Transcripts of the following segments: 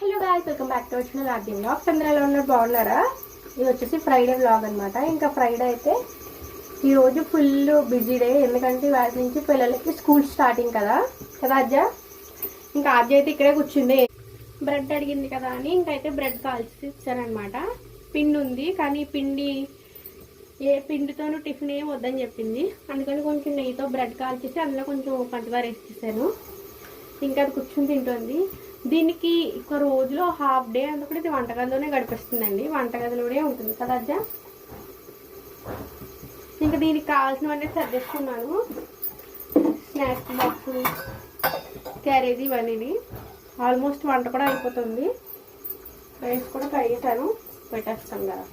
Hello guys welcome back to వచ్చిన రాజ్యం blogs అందరూ ఎలా ఉన్నారు బాగున్నారా ఇది వచ్చేసి ఫ్రైడే బ్లాగ్ అనమాట ఇంకా ఫ్రైడే అయితే ఈరోజు ఫుల్ బిజీ డే ఎందుకంటే వాటి నుంచి పిల్లలకి స్కూల్ స్టార్టింగ్ కదా. కదా అజ్జ? ఇంకా అజ్జ అయితే ఇక్కడే కూర్చుంది. బ్రెడ్ అడిగింది కదా అని ఇంకైతే బ్రెడ్ కాల్చి ఇచ్చానమాట పిండి ఉంది కానీ పిండి ఏ పిండితోనూ టిఫిన్ ఏం వద్దని చెప్పింది. అందుకని కొంచెం నెయ్యితో బ్రెడ్ కాల్చేసి అందులో కొంచెం పంచదార వేసేసాను ఇంకా అది కూర్చుని తింటుంది. దీనికి ఒక రోజులో హాఫ్ డే అంతా కూడా ఇది వంటగదిలోనే గడిపిస్తుందండి. వంటగదిలోనే ఉంటుంది కదా అజ్జ? ఇంకా దీనికి కావాల్సినవన్నీ సర్దేసుకున్నాను స్నాక్స్ బాక్స్ క్యారేజ్ ఇవన్నీ ఆల్మోస్ట్ వంట కూడా అయిపోతుంది. రైస్ కూడా కడిగేసాను పెట్టేస్తాను కదా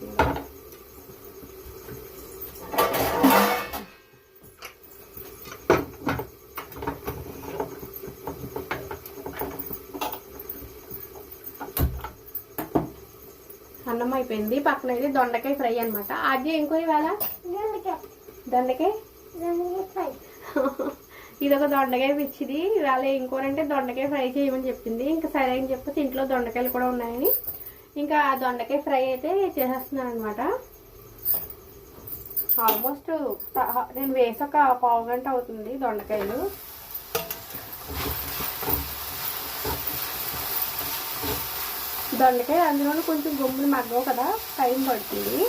అన్నం అయిపోయింది. పక్కన అయితే దొండకాయ ఫ్రై అనమాట అది కూర ఇవాళ? దొండకాయ. ఇది ఒక దొండకాయ పిచ్చిది. ఇవాళ ఏం కూర అంటే దొండకాయ ఫ్రై చేయమని చెప్పింది. ఇంకా సరే అని చెప్పేసి ఇంట్లో దొండకాయలు కూడా ఉన్నాయని. ఇంకా ఆ దొండకాయ ఫ్రై అయితే చేసేస్తున్నాను అనమాట ఆల్మోస్ట్ నేను వేసి ఒక పావు గంట అవుతుంది దొండకాయలు. దొండకాయ అందులోనూ కొంచెం గుమ్ములు మగ్గవు కదా టైం పడుతుంది.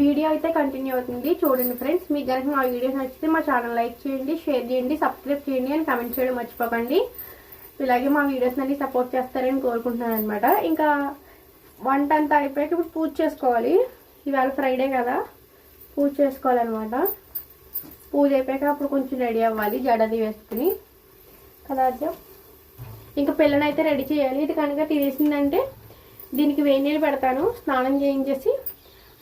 వీడియో అయితే కంటిన్యూ అవుతుంది. చూడండి ఫ్రెండ్స్ మీకు కనుక మా వీడియోస్ నచ్చితే మా ఛానల్ లైక్ చేయండి షేర్ చేయండి సబ్స్క్రైబ్ చేయండి అని కమెంట్ చేయడం మర్చిపోకండి. ఇలాగే మా వీడియోస్ అన్ని సపోర్ట్ చేస్తారని కోరుకుంటున్నాను అనమాట ఇంకా వంట అంతా అయిపోయాక ఇప్పుడు పూజ చేసుకోవాలి. ఇవాళ ఫ్రైడే కదా పూజ చేసుకోవాలన్నమాట. పూజ అయిపోయాక అప్పుడు కొంచెం రెడీ అవ్వాలి జడది వేసుకుని. కదా అర్థం ఇంకా పిల్లనైతే రెడీ చేయాలి. ఇది కనుక తీసేసిందంటే దీనికి వేడి నీళ్ళు పెడతాను స్నానం చేయించేసి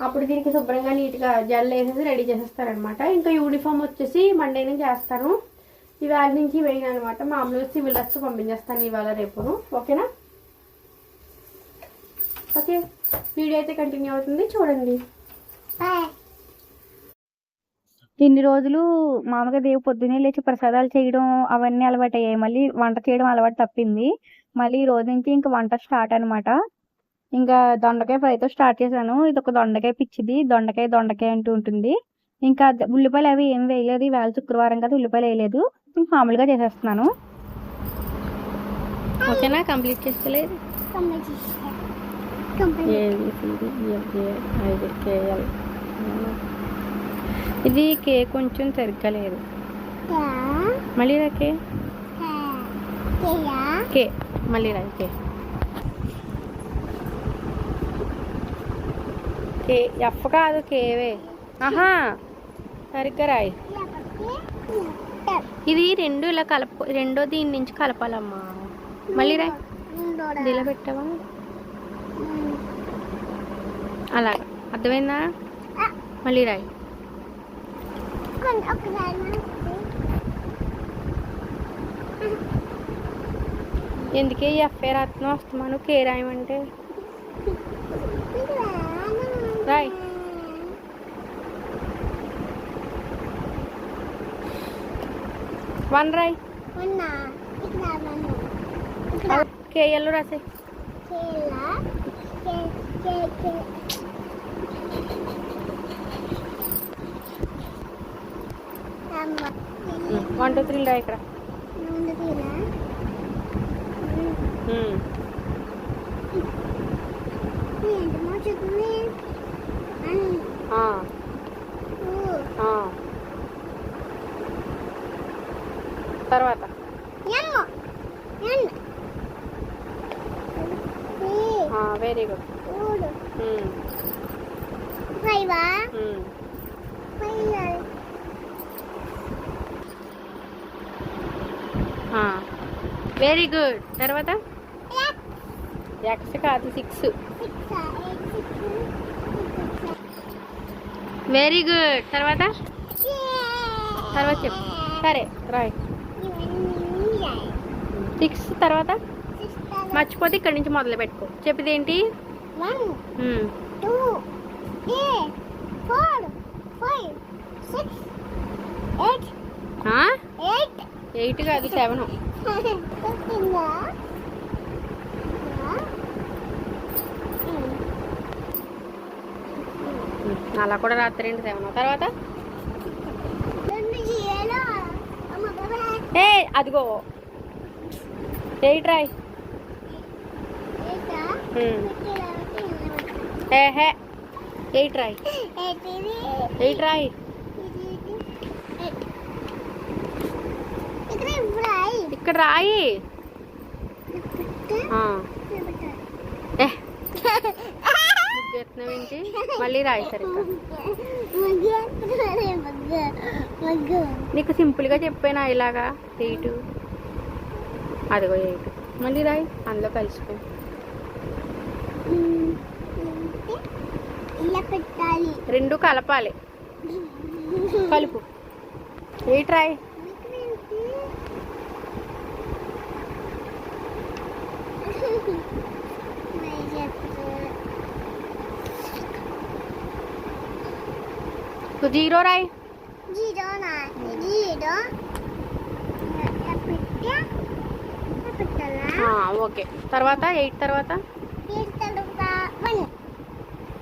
అప్పుడు దీనికి శుభ్రంగా నీట్గా జల్ వేసేసి రెడీ చేసేస్తారనమాట ఇంకా యూనిఫామ్ వచ్చేసి మండే నుంచి చేస్తాను. ఇవాళ నుంచి వేయను అనమాట మామూలుగా సివిల్ డ్రెస్ పంపించేస్తాను ఇవాళ రేపును. ఓకేనా? ఓకే. వీడియో అయితే కంటిన్యూ అవుతుంది. చూడండి. ఇన్ని రోజులు మామూలుగా దేవు పొద్దున్నే లేచి ప్రసాదాలు చేయడం అవన్నీ అలవాటు అయ్యాయి మళ్ళీ వంట చేయడం అలవాటు తప్పింది. మళ్ళీ ఈ రోజు నుంచి ఇంకా వంట స్టార్ట్ అన్నమాట. ఇంకా దొండకాయ ఫ్రైతో స్టార్ట్ చేశాను. ఇది ఒక దొండకాయ పిచ్చిది. దొండకాయ దొండకాయ అంటూ ఉంటుంది. ఇంకా ఉల్లిపాయలు అవి ఏం వేయలేదు. ఇవాళ శుక్రవారం కదా ఉల్లిపాయలు వేయలేదు. ఇంక మామూలుగా చేసేస్తున్నాను. ఓకేనా? కంప్లీట్ చేస్తలేదు? ఇది కే కొంచెం సరిగ్గా లేదు. మళ్ళీ రా కే కే మళ్ళీ రా కే కే ఎఫ్ కాదు కేవే. ఆహా సరిగ్గా రాయి ఇది రెండు ఇలా కలప రెండో దీని నుంచి కలపాలమ్మా. మళ్ళీ రాయి ఇలా పెట్టావా? అలా అర్థమైందా? మళ్ళీ రాయి. ఎందుకే ఎఫ్ఏ రాత్నం వస్తున్నాను కే రాయమంటే? రాయ్ వన్ రాయ్ కేఎల్ రాసే వన్ టూ త్రీ రా ఇక్కడ. ఉమ్. ఆ, ఆ. తర్వాత? వెరీ గుడ్ వెరీ గుడ్ తర్వాత? ఎక్స్. కాదు సిక్స్. వెరీ గుడ్ తర్వాత? తర్వాత చెప్పు. సరే రాయ్. సిక్స్ తర్వాత? మర్చిపోతే ఇక్కడి నుంచి మొదలు పెట్టుకో చెప్పేది ఏంటి ఎయిట్ కాదు సెవెన్ చెప్పిందా అలా కూడా రాత్రి సెవెన్? తర్వాత? ఏ అదిగో. ఎయిట్ రాయ్. ఏటా ఏహే. ఎయిట్ రాయ్. ఎయిట్ రాయ్. ఇక్కడ రాయి. ఏ. ముగ్గేస్తున్నావు ఏంటి? మళ్ళీ రాయి సరిగ్గా నీకు సింపుల్గా చెప్పాను ఇలాగా? ఎయిట్ అదిగో ఎయిట్ మళ్ళీ రాయి. అందులో కలిసిపో రెండు కలపాలి. కలుపు. ఎయిట్ రాయి? నువ్వు రాయి జీరోనా జీరో పెట్టా పెట్టాలా ఆ, ఓకే తర్వాత ఎయిట్ తర్వాత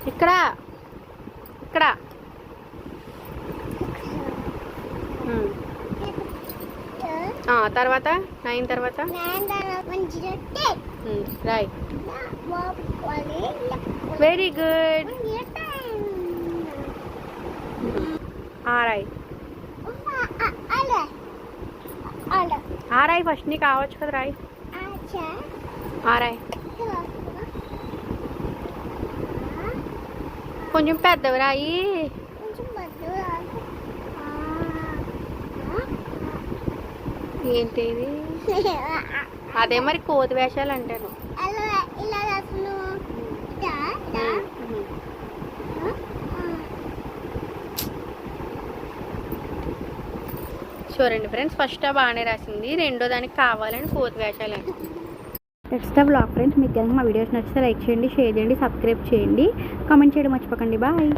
ఇక్కడ ఇక్కడ తర్వాత నైన్ తర్వాత బాబు వెరీ గుడ్ ఆ రాయ్ ఆ రాయ్ ఫస్ట్ నీకు కావచ్చు కదా రాయ్. ఆచా రాయ్ కొంచెం పెద్దవి రాయి. ఏంటి ఇది? అదే మరి కోతి వేషాలు అంటాను అలా ఇలా రాసును ఇదా ఇదా ఉమ్. చూడండి ఫ్రెండ్స్ ఫస్ట్ బాగానే రాసింది. రెండో దానికి కావాలని కోతి వేసాలని నెక్స్ట్ బ్లాగ్ ఫ్రెండ్స్ మీకు కనుక మా వీడియోస్ నచ్చితే లైక్ చేయండి షేర్ చేయండి సబ్స్క్రైబ్ చేయండి. కామెంట్ చేయడం మర్చిపోకండి. బాయ్